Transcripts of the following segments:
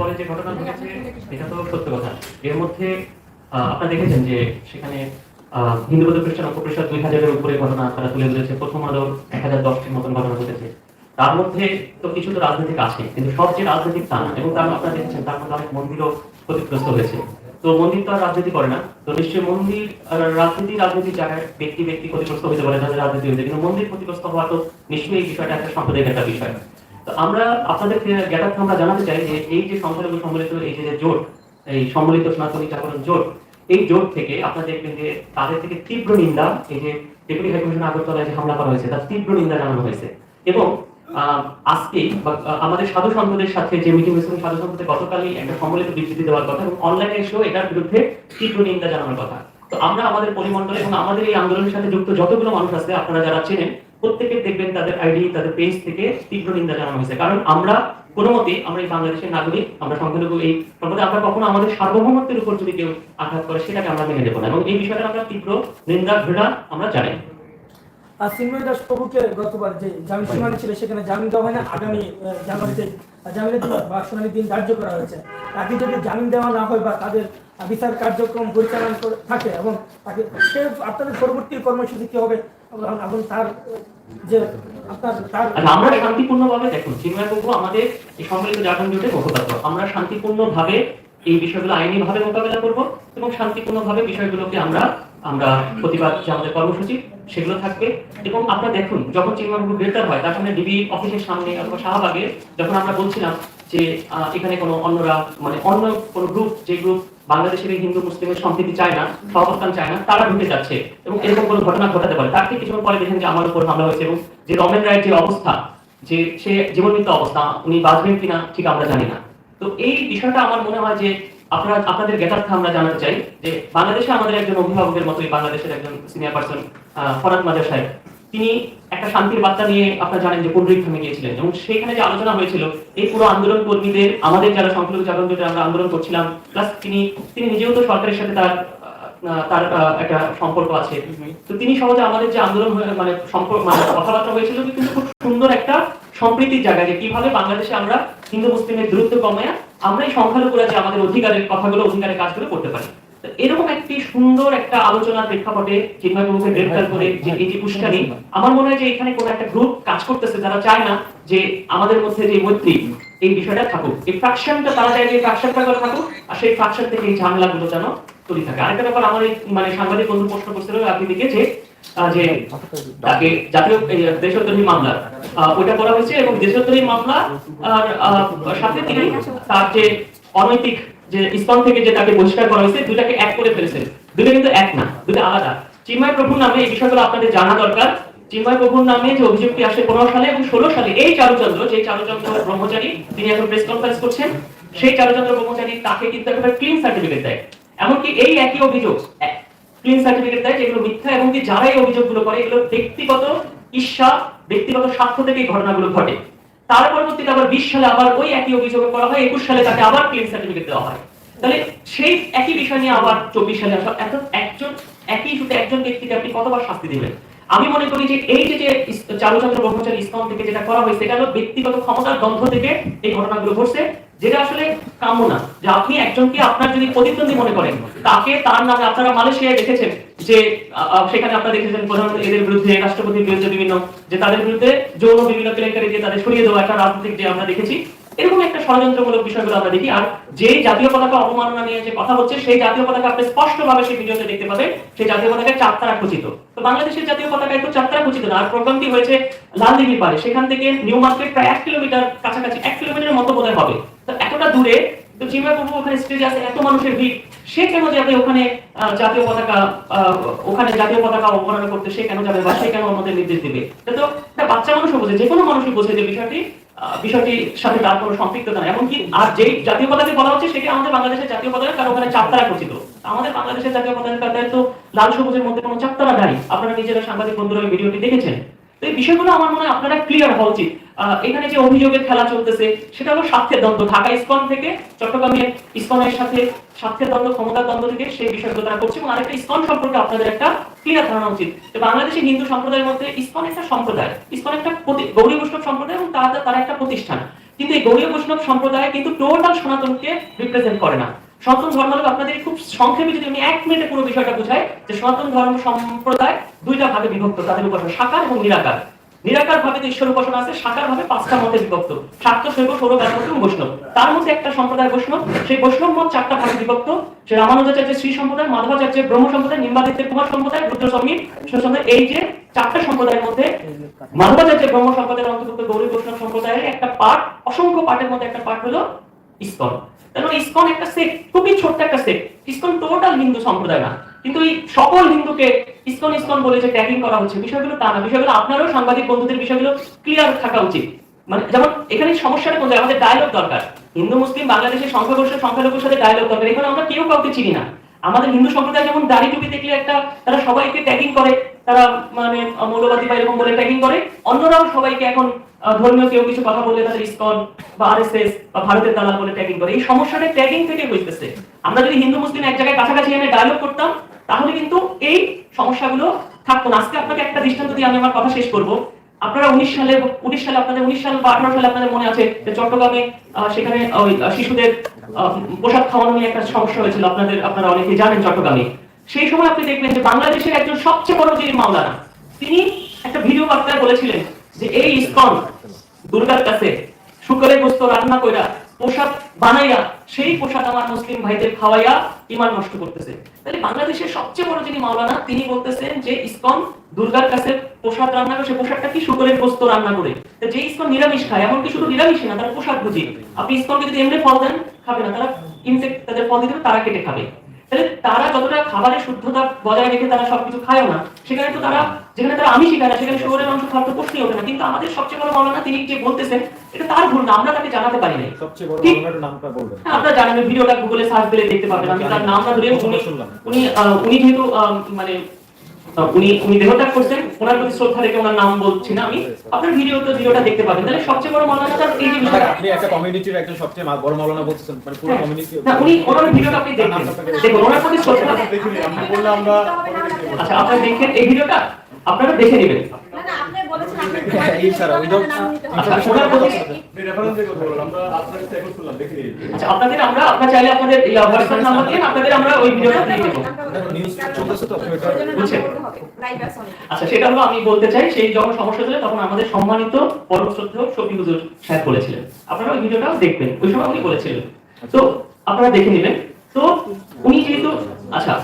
পরে যে ঘটনা ঘটেছে, এটা তো সত্য কথা। এর মধ্যে আপনারা দেখেছেন যে সেখানে হিন্দু বৌদ্ধ খ্রিস্টান অপরিষদ দুই হাজারের উপরে ঘটনা তারা তুলে ধরেছে। প্রথম আলো এক হাজার দশটির মতন ঘটনা ঘটেছে। তার মধ্যে তো কিছু তো রাজনৈতিক আছে, কিন্তু সব যে রাজনৈতিক তা না। এবং তার আপনারা দেখেছেন, তার মধ্যে অনেক মন্দিরও ক্ষতিগ্রস্ত হয়েছে। তো মন্দির তো আর রাজনীতি করে না। তো নিশ্চয়ই মন্দির রাজনীতি রাজনীতির জায়গায় ব্যক্তি ব্যক্তি ক্ষতিগ্রস্ত হতে পারে, তাদের রাজনীতি হয়েছে কিন্তু মন্দির ক্ষতিগ্রস্ত হওয়া তো নিশ্চয়ই এই বিষয়টা একটা সাম্প্রদায়িক একটা বিষয়। আমরা আপনাদের জ্ঞাতার্থে আমরা জানাতে চাই যে এই যে সম্মিলিত এই যে জোট, এই জোট এই জোট থেকে আপনারা দেখবেন যে তাদের থেকে তীব্র নিন্দা, এই যে ডেপুটি হাইকমিশন আগরতলায় যে হামলা করা হয়েছে, তার তীব্র নিন্দা জানানো হয়েছে। এবং আজকে আমাদের সাধু সন্তদের সাথে যে মিটিং হয়েছিল, সাধু সন্তদের গতকালই একটা সম্মিলিত বিবৃতি দেওয়ার কথা এবং অনলাইনে এসেও এটার বিরুদ্ধে তীব্র নিন্দা জানানোর কথা। তো আমরা আমাদের পরিমণ্ডল এবং আমাদের এই আন্দোলনের সাথে যুক্ত যতগুলো মানুষ আছে, আপনারা যারা চেনেন প্রত্যেকে দেখবেন তাদের আইডি তাদের পেজ থেকে তীব্র নিন্দা জানানো হয়েছে। কারণ আমরা কোনো মতে আমরা এই বাংলাদেশের নাগরিক আমরা সংখ্যালঘু এই সম্পদে আমরা কখনো আমাদের সার্বভৌমত্বের উপর যদি কেউ আঘাত করে সেটাকে আমরা মেনে নেব না। এবং এই বিষয়টা আমরা তীব্র নিন্দা ঘৃণা আমরা জানাই। আর চিন্ময় দাস প্রভুকে গতবার যে জামিন শুনানি ছিল সেখানে জামিন দেওয়া হয় না আগামী জানুয়ারিতে জামিনের দিন বা শুনানির দিন ধার্য করা হয়েছে। যদি জামিন দেওয়া না হয় বা তাদের বিচার কার্যক্রম পরিচালনা করে থাকে এবং তাকে সে আপনাদের পরবর্তী কর্মসূচি কি হবে? এবং তার, যে আপনার, তার আচ্ছা আমরা শান্তিপূর্ণভাবে দেখুন চিন্ময় বাবু আমাদের এই সম্মিলিত জাগরণ জোটের মুখপাত্র আমরা শান্তিপূর্ণভাবে এই বিষয়গুলো আইনি ভাবে মোকাবেলা করব এবং শান্তিপূর্ণভাবে বিষয়গুলোকে আমরা আমরা প্রতিবাদ যে আমাদের কর্মসূচি, সেগুলো থাকবে। এবং আপনারা দেখুন, যখন চিন্ময় বাবু গ্রেপ্তার হয়, তার সামনে ডিবি অফিসের সামনে অথবা শাহবাগে যখন আমরা বলছিলাম যে এখানে কোনো অন্যরা মানে অন্য কোনো গ্রুপ যে গ্রুপ বাংলাদেশের হিন্দু মুসলিমের সম্প্রীতি চায় না, সহাবস্থান চায় না, তারা ঢুকে যাচ্ছে এবং এরকম কোনো ঘটনা ঘটাতে পারে। তার থেকে কিছুক্ষণ পরে দেখেন যে আমার উপর হামলা হয়েছে এবং যে রমেন রায়ের যে অবস্থা, যে সে জীবনমৃত্যু অবস্থা, উনি বাঁচবেন কিনা ঠিক আমরা জানি না। তো এই বিষয়টা আমার মনে হয় যে আপনারা, আপনাদের জ্ঞাতার্থে আমরা জানাতে চাই যে বাংলাদেশে আমাদের একজন অভিভাবকের মতোই বাংলাদেশের একজন সিনিয়র পার্সন ফরাদ মাজার সাহেব। তিনি একটা শান্তির বার্তা নিয়ে আপনারা জানেন যে থামে গিয়েছিলেন। এবং সেখানে যে আলোচনা হয়েছিল, এই পুরো আন্দোলন কর্মীদের, আমাদের যারা সংখ্যালঘু জাগরণ আমরা আন্দোলন করছিলাম প্লাস তিনি তিনি নিজেও তো সরকারের সাথে তার তার একটা সম্পর্ক আছে। তো তিনি সহজে আমাদের যে আন্দোলন মানে সম্পর্ক মানে কথাবার্তা হয়েছিল কিন্তু খুব সুন্দর একটা সম্প্রীতির জায়গা, যে কীভাবে বাংলাদেশে আমরা হিন্দু, মুসলিমের দূরত্ব কমায় আমরা এই সংখ্যালঘুরা যে আমাদের অধিকারের কথাগুলো, অধিকারের কাজগুলো করতে পারি। এরকম একটি সুন্দর একটা আলোচনার প্রেক্ষাপটে চিন্ময় বাবুকে গ্রেফতার করে যে এই যে উস্কানি আমার মনে হয় যে এখানে কোনো একটা গ্রুপ কাজ করতেছে যারা চায় না যে আমাদের মধ্যে যে মৈত্রী এই বিষয়টা থাকুক। এই ফ্রাকশনটা তারা চায় যে ফ্রাকশনটা করে থাকুক আর সেই ফ্রাকশন থেকে এই ঝামেলাগুলো যেন তৈরি থাকে। আরেকটা ব্যাপার আমার মানে সাংবাদিক বন্ধু প্রশ্ন করছিল আপনি দিকে যে তাকে জাতীয় দেশদ্রোহী মামলা ওইটা করা হয়েছে এবং দেশদ্রোহী মামলা সাথে তিনি তার যে অনৈতিক যে ইসলাম থেকে যে তাকে বহিষ্কার করা হয়েছে দুটাকে এক করে ফেলেছেন দুটো কিন্তু এক না দুটো আলাদা। চিন্ময় প্রভুর নামে এই বিষয়গুলো আপনাদের জানা দরকার। চিন্ময় প্রভুর নামে যে অভিযোগটি আসে পনেরো সালে এবং ষোলো সালে, এই চারুচন্দ্র যে চারুচন্দ্র ব্রহ্মচারী তিনি এখন প্রেস কনফারেন্স করছেন, সেই চারুচন্দ্র ব্রহ্মচারী তাকে কিন্তু একটা ক্লিন সার্টিফিকেট দেয়। এমনকি এই একই অভিযোগ ক্লিন সার্টিফিকেট দেয় যেগুলো মিথ্যা এবং যারা এই অভিযোগগুলো করে, এগুলো ব্যক্তিগত ঈর্ষা, ব্যক্তিগত স্বার্থ থেকে এই ঘটনাগুলো ঘটে। তার পরবর্তীতে আবার বিশ সালে আবার ওই একই অভিযোগ করা হয়, একুশ সালে তাকে আবার ক্লিন সার্টিফিকেট দেওয়া হয়। তাহলে সেই একই বিষয় নিয়ে আবার চব্বিশ সালে আসা একজন একই ইস্যুতে একজন ব্যক্তিকে আপনি কতবার শাস্তি দিবেন? আমি মনে করি যে এই যে যে চারুচন্দ্র ব্রহ্মচারী ইসলাম থেকে যেটা করা হয়েছে, এটা হলো ব্যক্তিগত ক্ষমতার দ্বন্দ্ব থেকে এই ঘটনাগুলো ঘটছে, যেটা আসলে কাম্য না। যে আপনি একজনকে আপনার যদি প্রতিদ্বন্দ্বী মনে করেন, তাকে তার নামে আপনারা মালয়েশিয়ায় দেখেছেন, যে সেখানে আপনারা দেখেছেন প্রধানমন্ত্রী এদের বিরুদ্ধে, রাষ্ট্রপতির বিরুদ্ধে বিভিন্ন, যে তাদের বিরুদ্ধে যৌন বিভিন্ন কেলেঙ্কারি দিয়ে তাদের সরিয়ে দেওয়া একটা রাজনৈতিক যে আমরা দেখেছি এরকম একটা ষড়যন্ত্রমূলক বিষয়গুলো আমরা দেখি। আর যে জাতীয় পতাকা অবমাননা নিয়ে যে কথা হচ্ছে, সেই জাতীয় পতাকা আপনি স্পষ্টভাবে সেই ভিডিওতে দেখতে পাবেন, সেই জাতীয় পতাকায় চারতারা খচিত। তো বাংলাদেশের জাতীয় পতাকা একটু চারতারা খচিত না, আর প্রোগ্রামটি হয়েছে লালদিঘির পারে সেখান থেকে নিউ মার্কেট প্রায় এক কিলোমিটার কাছাকাছি, এক কিলোমিটারের মতো বোধহয় হবে। তো এতটা দূরে, তো জিমা বাবু ওখানে স্টেজে আছে, এত মানুষের ভিড়, সে কেন যাবে ওখানে জাতীয় পতাকা ওখানে জাতীয় পতাকা অবমাননা করতে, সে কেন যাবে বা সে কেন অন্যদের নির্দেশ দিবে? তো বাচ্চা মানুষও বোঝে যে কোনো মানুষই বোঝে যে বিষয়টি বিষয়টির সাথে তার কোনো সম্পৃক্ততা নেই। এমনকি আর যেই জাতীয় পতাকা বলা হচ্ছে, সেটি আমাদের বাংলাদেশের জাতীয় পতাকা কারণ ওখানে চাপতারা কথিত আমাদের বাংলাদেশের জাতীয় পতাকা তো লাল সবুজের মধ্যে কোনো চাপতারা নাই। আপনারা নিজেরা সাংবাদিক বন্ধুরা ভিডিওটি দেখেছেন। তো এই বিষয়গুলো আমার মনে হয় আপনারা ক্লিয়ার হওয়া উচিত। এখানে যে অভিযোগের খেলা চলতেছে, সেটা হলো স্বার্থের দ্বন্দ্ব। ঢাকা ইস্কন থেকে চট্টগ্রামের ইস্কনের সাথে স্বার্থের দ্বন্দ্ব, ক্ষমতার দ্বন্দ্ব থেকে সেই বিষয়গুলো তারা করছে এবং আরেকটা ইস্কন সম্পর্কে আপনাদের একটা ক্লিয়ার ধারণা উচিত যে বাংলাদেশের হিন্দু সম্প্রদায়ের মধ্যে ইস্কন একটা সম্প্রদায়। ইস্কন একটা গৌরী বৈষ্ণব সম্প্রদায় এবং তারা তারা একটা প্রতিষ্ঠান। কিন্তু এই গৌরী বৈষ্ণব সম্প্রদায় কিন্তু টোটাল সনাতনকে রিপ্রেজেন্ট করে না। সনাতন ধর্মাবলম্বী আপনাদের খুব সংক্ষেপে যদি আমি এক মিনিটে পুরো বিষয়টা বুঝাই, যে সনাতন ধর্ম সম্প্রদায় দুইটা ভাগে বিভক্ত, তাদের উপর সাকার এবং নিরাকার। নিরাকার ভাবে ঈশ্বর উপাসনা আছে সাকার ভাবে পাঁচটা মতে বিভক্ত। শাক্ত শৈব, সৌর ব্যাপক বৈষ্ণব। তার মধ্যে একটা সম্প্রদায় বৈষ্ণব, সেই বৈষ্ণব মত চারটা ভাগে বিভক্ত। সে রামানুজাচার্যের শ্রী সম্প্রদায়, মাধবাচার্যের ব্রহ্ম সম্প্রদায়, নিম্বাদিত্যের কুমার সম্প্রদায় রুদ্র স্বামী সম্প্রদায়। এই যে চারটা সম্প্রদায়ের মধ্যে মাধবাচার্যের ব্রহ্ম সম্প্রদায়ের অন্তর্ভুক্ত গৌরী বৈষ্ণব সম্প্রদায়ের একটা পার্ট অসংখ্য পার্টের মধ্যে একটা পার্ট হলো ইস্কন। মানে ইসকন একটা সেক্ট খুবই ছোট্ট একটা সেক্ট ইসকন টোটাল হিন্দু সম্প্রদায় না। কিন্তু এই সকল হিন্দুকে ইসকন ইসকন বলে যে ট্যাগিং করা হচ্ছে, বিষয়গুলো তা না। বিষয়গুলো আপনারও সাংবাদিক বন্ধুদের বিষয়গুলো ক্লিয়ার থাকা উচিত। মানে যেমন এখানে সমস্যাটা কোন জায়গায়? আমাদের ডায়লগ দরকার। হিন্দু, মুসলিম, বাংলাদেশের সংখ্যাগরিষ্ঠ সংখ্যালঘুর সাথে ডায়লগ দরকার। এখানে আমরা কেউ কাউকে চিনি না। আমাদের হিন্দু সম্প্রদায় যেমন দাড়ি টুপি দেখলে একটা, তারা সবাইকে ট্যাগিং করে, তারা মানে মৌলবাদী বা এরকম বলে ট্যাগিং করে। অন্যরাও সবাইকে এখন ধর্মীয় কেউ কিছু কথা বললে তাদের ইসকন বা আরএসএস বা ভারতের দালাল বলে ট্যাগিং করে। এই সমস্যাটা ট্যাগিং থেকে হইতেছে। আমরা যদি হিন্দু, মুসলিম এক জায়গায় কাছাকাছি এনে ডায়লগ করতাম, তাহলে কিন্তু এই সমস্যাগুলো থাকতো না। আজকে আপনাকে একটা দৃষ্টান্ত দিয়ে আমি আমার কথা শেষ করব। আপনারা উনিশ সালে উনিশ সালে আপনাদের, উনিশ সাল বা আঠারো সালে আপনাদের মনে আছে যে চট্টগ্রামে সেখানে ওই শিশুদের পোশাক খাওয়ানো নিয়ে একটা সমস্যা হয়েছিল। আপনাদের, আপনারা অনেকে জানেন চট্টগ্রামে। সেই সময় আপনি দেখবেন যে বাংলাদেশের একজন সবচেয়ে বড় যিনি মাওলানা, তিনি একটা ভিডিও বার্তায় বলেছিলেন যে, এই ইস্কন, দুর্গার কাছে, শুকরের গোস্ত রান্না কইরা পোশাক বানাইয়া, সেই পোশাক আমার মুসলিম ভাইদের খাওয়াইয়া ইমান নষ্ট করতেছে। তাহলে বাংলাদেশের সবচেয়ে বড় যিনি মাওলানা, তিনি বলতেছেন যে ইসকন দুর্গার কাছে পোশাক রান্না করে, সে পোশাকটা কি শুকরের পোস্ত রান্না করে? যে ইসকন নিরামিষ খায়, এমনকি শুধু নিরামিষ না, তারা পোশাক বুঝি আপনি ইসকনকে যদি এমনি ফল দেন, খাবে না, তারা ইনসেক্ট তাদের ফল দিতে তারা কেটে খাবে। তাহলে তারা যতটা খাবারের শুদ্ধতা বজায় রেখে তারা সবকিছু খায়ও না সেখানে তো তারা যেখানে তারা আমি শিখায় না সেখানে শহরের মানুষ খাওয়ার তো হবে ওঠে না কিন্তু আমাদের সবচেয়ে বড় মামলা তিনি যে বলতেছেন এটা তার ভুল না আমরা তাকে জানাতে পারি নাই সবচেয়ে বড়। নামটা বলবেন হ্যাঁ, আপনারা জানেন ভিডিওটা গুগলে সার্চ দিলে দেখতে পাবেন আমি তার নামটা ধরে উনি শুনলাম। উনি উনি যেহেতু মানে উনি উনি দেহত্যাগ করছেন ওনার প্রতি শ্রদ্ধা রেখে ওনার নাম বলছি না আমি। আপনার ভিডিও তো ভিডিওটা দেখতে পাবেন। তাহলে সবচেয়ে বড় মাওলানা তার এই যে আপনি একটা কমিউনিটির একজন সবচেয়ে বড় মাওলানা বলছেন মানে পুরো হ্যাঁ। কমিউনিটি না, উনি ওনার ভিডিওটা আপনি দেখবেন। দেখুন ওনার প্রতি শ্রদ্ধা দেখিনি আপনি বললাম আমরা আচ্ছা আপনি দেখেন এই ভিডিওটা আপনারা দেখে নেবেন। ভিডিওটা সেটা হলো আমি বলতে চাই সেই যখন সমস্যা ছিল তখন আমাদের সম্মানিত বলেছিলেন আপনারা ওই ভিডিওটাও দেখবেন ওই সময় উনি বলেছিলেন তো আপনারা দেখে নেবেন তো উনি যেহেতু আচ্ছা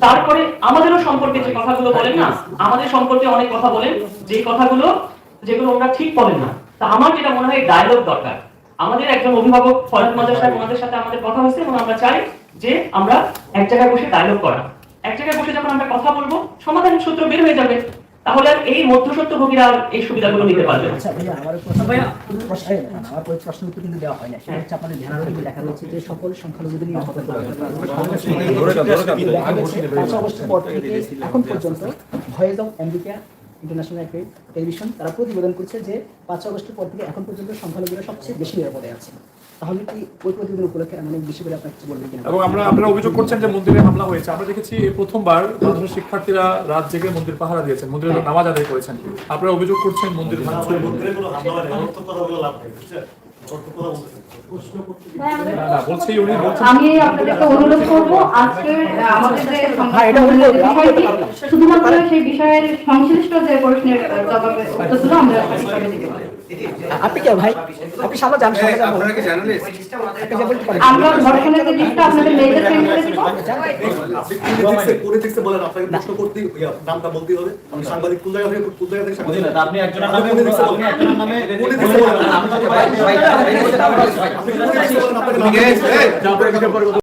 তারপরে আমাদেরও সম্পর্কে যে কথাগুলো বলেন না, আমাদের সম্পর্কে অনেক কথা বলেন। যে কথাগুলো যেগুলো ওনারা ঠিক বলেন না। তা আমার যেটা মনে হয় ডায়লগ দরকার। আমাদের একজন অভিভাবক ফরাদ মাজার সাহেব ওনাদের সাথে আমাদের কথা হয়েছে এবং আমরা চাই যে আমরা এক জায়গায় বসে ডায়লগ করা। এক জায়গায় বসে যখন আমরা কথা বলব সমাধানের সূত্র বের হয়ে যাবে। তাহলে আর এই মধ্যসত্ত্ব ভোগীরা আর এই সুবিধাগুলো নিতে পারবে আচ্ছা ভাইয়া আমার আমার পরে প্রশ্ন উত্তর কিন্তু দেওয়া হয় না। সেটা হচ্ছে আপনাদের ধ্যান রাখতে দেখা যাচ্ছে যে সকল সংখ্যালঘুদের নিয়ে কথা বলা হচ্ছে। পর থেকে এখন পর্যন্ত voice of America international television তারা প্রতিবেদন করছে যে পাঁচ আগস্টের পর থেকে এখন পর্যন্ত সংখ্যালঘুরা সবচেয়ে বেশি নিরাপদে আছে। তাহলে কি ওই প্রতিবেদন উপলক্ষে মানে বেশি করে আপনার কিছু বলবেন কিনা? এবং আমরা আপনারা অভিযোগ করছেন যে মন্দিরে হামলা হয়েছে। আমরা দেখেছি প্রথমবার মাদ্রাসা শিক্ষার্থীরা রাত জেগে মন্দির পাহারা দিয়েছেন। মন্দিরে নামাজ আদায় করেছেন। আপনারা অভিযোগ করছেন মন্দির ভাঙচুর কোনো হামলা হয়নি না, বলছি উনি বলছেন আমি আপনাদেরকে অনুরোধ করব আজকে আমাদের যে হ্যাঁ, বিষয়টি শুধুমাত্র সেই বিষয়ের সংশ্লিষ্ট যে প্রশ্নের জবাবে উত্তরগুলো আমরা দিতে পারি। আপনি কে ভাই? আপনি সামনে যান সামনে যান। আপনারা কি জার্নালিস্ট আপনি যা বলতে পারেন। আমরা ধর্ষণের যে লিস্টটা আপনাদের মেয়েদের সেন্ড করে দিব। পলিটিক্সে বলেন আপনাকে প্রশ্ন করতেই ইয়া, নামটা বলতে হবে। আমি সাংবাদিক কোন জায়গা থেকে কোন জায়গা থেকে সাংবাদিক? আপনি একজনের নামে আপনি একজনের নামে পলিটিক্সে বলেন। আমি যদি ভাই ভাই ভাই আপনি পলিটিক্সে বলেন। আপনাকে নাম-